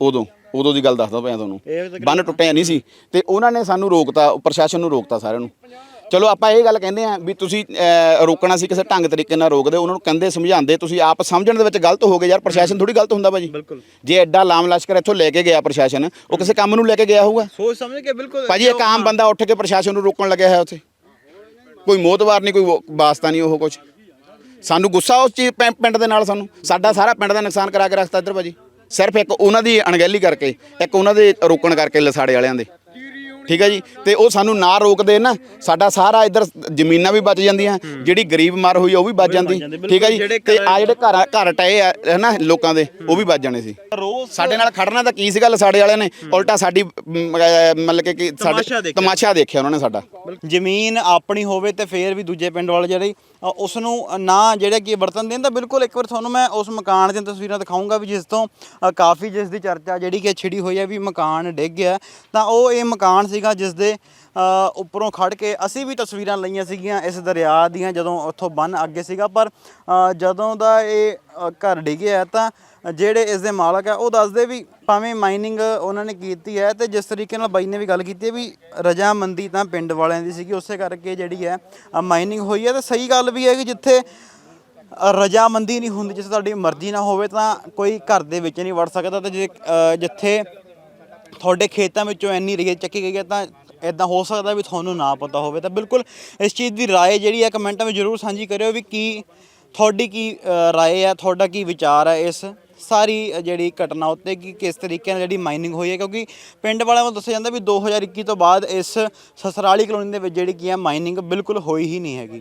[SPEAKER 2] ਉਦੋਂ ਉਦੋਂ ਦੀ ਗੱਲ ਦੱਸਦਾ ਪਿਆ ਤੁਹਾਨੂੰ। ਬੰਨ ਟੁੱਟਿਆ ਨਹੀਂ ਸੀ। ਤੇ ਉਹਨਾਂ ਨੇ ਸਾਨੂੰ ਰੋਕਤਾ ਪ੍ਰਸ਼ਾਸਨ ਨੂੰ ਰੋਕਤਾ ਸਾਰਿਆਂ ਨੂੰ। ਚਲੋ ਆਪਾਂ ਇਹ ਗੱਲ ਕਹਿੰਦੇ ਆ ਵੀ ਤੁਸੀਂ ਰੋਕਣਾ ਸੀ ਕਿਸੇ ਢੰਗ ਤਰੀਕੇ ਨਾਲ ਰੋਕਦੇ ਉਹਨਾਂ ਨੂੰ ਕਹਿੰਦੇ ਸਮਝਾਉਂਦੇ ਤੁਸੀਂ ਆਪ ਸਮਝਣ ਦੇ ਵਿੱਚ ਗਲਤ ਹੋ ਗਏ ਯਾਰ ਪ੍ਰਸ਼ਾਸਨ ਥੋੜੀ ਗਲਤ ਹੁੰਦਾ ਭਾਜੀ। ਜੇ ਐਡਾ ਲਾਮ ਲਸ਼ਕਰ ਇੱਥੋਂ ਲੈ ਕੇ ਗਿਆ ਪ੍ਰਸ਼ਾਸਨ ਉਹ ਕਿਸੇ ਕੰਮ ਨੂੰ ਲੈ ਕੇ ਗਿਆ ਹੋਊਗਾ।
[SPEAKER 1] ਸੋਚ ਸਮਝ ਕੇ ਬਿਲਕੁਲ
[SPEAKER 2] ਭਾਜੀ ਇੱਕ ਆਮ ਬੰਦਾ ਉੱਠ ਕੇ ਪ੍ਰਸ਼ਾਸਨ ਨੂੰ ਰੋਕਣ ਲੱਗਿਆ ਹੈ ਉੱਥੇ। ਕੋਈ ਮੋਤਵਾਰ ਨਹੀਂ ਕੋਈ ਵਾਸਤਾ ਨਹੀਂ ਉਹ ਕੁਝ ਸਾਨੂੰ ਗੁੱਸਾ ਉਸ ਚੀਜ਼ ਪਿੰਡ ਦੇ ਨਾਲ ਸਾਨੂੰ। ਸਾਡਾ ਸਾਰਾ ਪਿੰਡ ਦਾ ਨੁਕਸਾਨ ਕਰਾ ਕੇ ਰੱਖਤਾ ਇੱਧਰ ਭਾਜੀ। ਸਿਰਫ ਇੱਕ ਉਹਨਾਂ ਦੀ ਅਣਗਹਿਲੀ ਕਰਕੇ ਇੱਕ ਉਹਨਾਂ ਦੇ ਰੋਕਣ ਕਰਕੇ ਲਸਾੜੇ ਵਾਲਿਆਂ ਦੇ। ਠੀਕ ਹੈ ਜੀ? ਤੇ ਉਹ ਸਾਨੂੰ ਨਾ ਰੋਕਦੇ ਨਾ ਸਾਡਾ ਸਾਰਾ ਇੱਧਰ ਜ਼ਮੀਨਾਂ ਵੀ ਬਚ ਜਾਂਦੀਆਂ ਜਿਹੜੀ ਗਰੀਬ ਮਰ ਹੋਈ ਉਹ ਵੀ ਬਚ ਜਾਂਦੀ। ਠੀਕ ਹੈ ਜੀ? ਤੇ ਆ ਜਿਹੜੇ ਘਰ ਘਰ ਟਏ ਆ ਹੈ ਲੋਕਾਂ ਦੇ ਉਹ ਵੀ ਬਚ ਜਾਣੇ ਸੀ। ਸਾਡੇ ਨਾਲ ਖੜਨਾ ਤਾਂ ਕੀ ਸੀਗਾ ਲਸਾੜੇ ਵਾਲਿਆਂ ਨੇ? ਉਲਟਾ ਸਾਡੀ ਮਤਲਬ ਕਿ ਸਾਡੇ। ਤਮਾਸ਼ਾ ਦੇਖਿਆ। ਉਹਨਾਂ ਨੇ ਸਾਡਾ।
[SPEAKER 1] ਜ਼ਮੀਨ ਆਪਣੀ ਹੋਵੇ ਤੇ ਫੇਰ ਵੀ ਦੂਜੇ ਪਿੰਡ ਵਾਲੇ ਜਿਹੜੇ ਉਸ ਨੂੰ ਨਾ ਜਿਹੜੇ ਕੀ ਵਰਤਨ ਦੇਣ ਤਾਂ ਬਿਲਕੁਲ ਇੱਕ ਵਾਰ ਤੁਹਾਨੂੰ ਮੈਂ ਉਸ ਮਕਾਨ ਦੀਆਂ ਤਸਵੀਰਾਂ ਦਿਖਾਉਂਗਾ ਵੀ ਜਿਸ ਤੋਂ ਕਾਫੀ ਜਿਸ ਦੀ ਚਰਚਾ ਜਿਹੜੀ ਕਿ ਛਿੜੀ ਹੋਈ ਹੈ ਵੀ ਮਕਾਨ ਡਿੱਗ ਗਿਆ ਤਾਂ ਉਹ ਇਹ ਮਕਾਨ ਸੀਗਾ, ਜਿਸ ਦੇ ਉੱਪਰੋਂ ਖੜ ਕੇ ਅਸੀਂ ਵੀ ਤਸਵੀਰਾਂ ਲਈਆਂ ਸੀਗੀਆਂ ਇਸ ਦਰਿਆ ਦੀਆਂ, ਜਦੋਂ ਉੱਥੋਂ ਬੰਨ ਅੱਗੇ ਸੀਗਾ। ਪਰ ਜਦੋਂ ਦਾ ਇਹ ਘਰ ਡਿੱਗਿਆ ਤਾਂ ਜਿਹੜੇ ਇਸ ਦੇ ਮਾਲਕ ਆ ਉਹ ਦੱਸਦੇ ਵੀ ਭਾਵੇਂ ਮਾਈਨਿੰਗ ਉਹਨਾਂ ਨੇ ਕੀਤੀ ਹੈ, ਤੇ ਜਿਸ ਤਰੀਕੇ ਨਾਲ ਬਾਈ ਨੇ ਵੀ ਗੱਲ ਕੀਤੀ ਹੈ ਵੀ ਰਜਾਮੰਦੀ ਤਾਂ ਪਿੰਡ ਵਾਲਿਆਂ ਦੀ ਸੀਗੀ, ਉਸੇ ਕਰਕੇ ਜਿਹੜੀ ਹੈ ਮਾਈਨਿੰਗ ਹੋਈ ਹੈ। ਤੇ ਸਹੀ ਗੱਲ ਵੀ ਹੈ ਕਿ ਜਿੱਥੇ ਰਜਾਮੰਦੀ ਨਹੀਂ ਹੁੰਦੀ, ਜਿੱਥੇ ਤੁਹਾਡੀ ਮਰਜ਼ੀ ਨਾ ਹੋਵੇ, ਤਾਂ ਕੋਈ ਘਰ ਦੇ ਵਿੱਚ ਨਹੀਂ ਵੜ ਸਕਦਾ, ਤੇ ਜੇ ਜਿੱਥੇ ਤੁਹਾਡੇ ਖੇਤਾਂ ਵਿੱਚੋਂ ਇੰਨੀ ਰੇਤ ਚੱਕੀ ਗਈ ਹੈ ਤਾਂ ਇਦਾਂ ਹੋ ਸਕਦਾ ਵੀ ਤੁਹਾਨੂੰ ਨਾ ਪਤਾ ਹੋਵੇ ਤਾਂ ਬਿਲਕੁਲ ਇਸ ਚੀਜ਼ ਦੀ رائے ਜਿਹੜੀ ਹੈ ਕਮੈਂਟਾਂ ਵਿੱਚ ਜਰੂਰ ਸਾਂਝੀ ਕਰਿਓ ਵੀ ਕੀ ਤੁਹਾਡੀ ਕੀ ਅ, ਰਾਏ ਹੈ ਤੁਹਾਡਾ ਕੀ ਵਿਚਾਰ ਹੈ ਇਸ ਸਾਰੀ ਅ, ਜਿਹੜੀ ਘਟਨਾ ਉੱਤੇ ਕਿ ਕਿਸ ਤਰੀਕੇ ਨਾਲ ਜਿਹੜੀ ਮਾਈਨਿੰਗ ਹੋਈ ਹੈ ਕਿਉਂਕਿ ਪਿੰਡ ਵਾਲਿਆਂ ਵੱਲੋਂ ਦੱਸਿਆ ਜਾਂਦਾ ਵੀ 2021 ਤੋਂ ਬਾਅਦ ਇਸ ਸਸਰਾਲੀ ਕਲੋਨੀ ਦੇ ਵਿੱਚ ਜਿਹੜੀ ਕੀ ਹੈ ਮਾਈਨਿੰਗ ਬਿਲਕੁਲ ਹੋਈ ਹੀ ਨਹੀਂ ਹੈਗੀ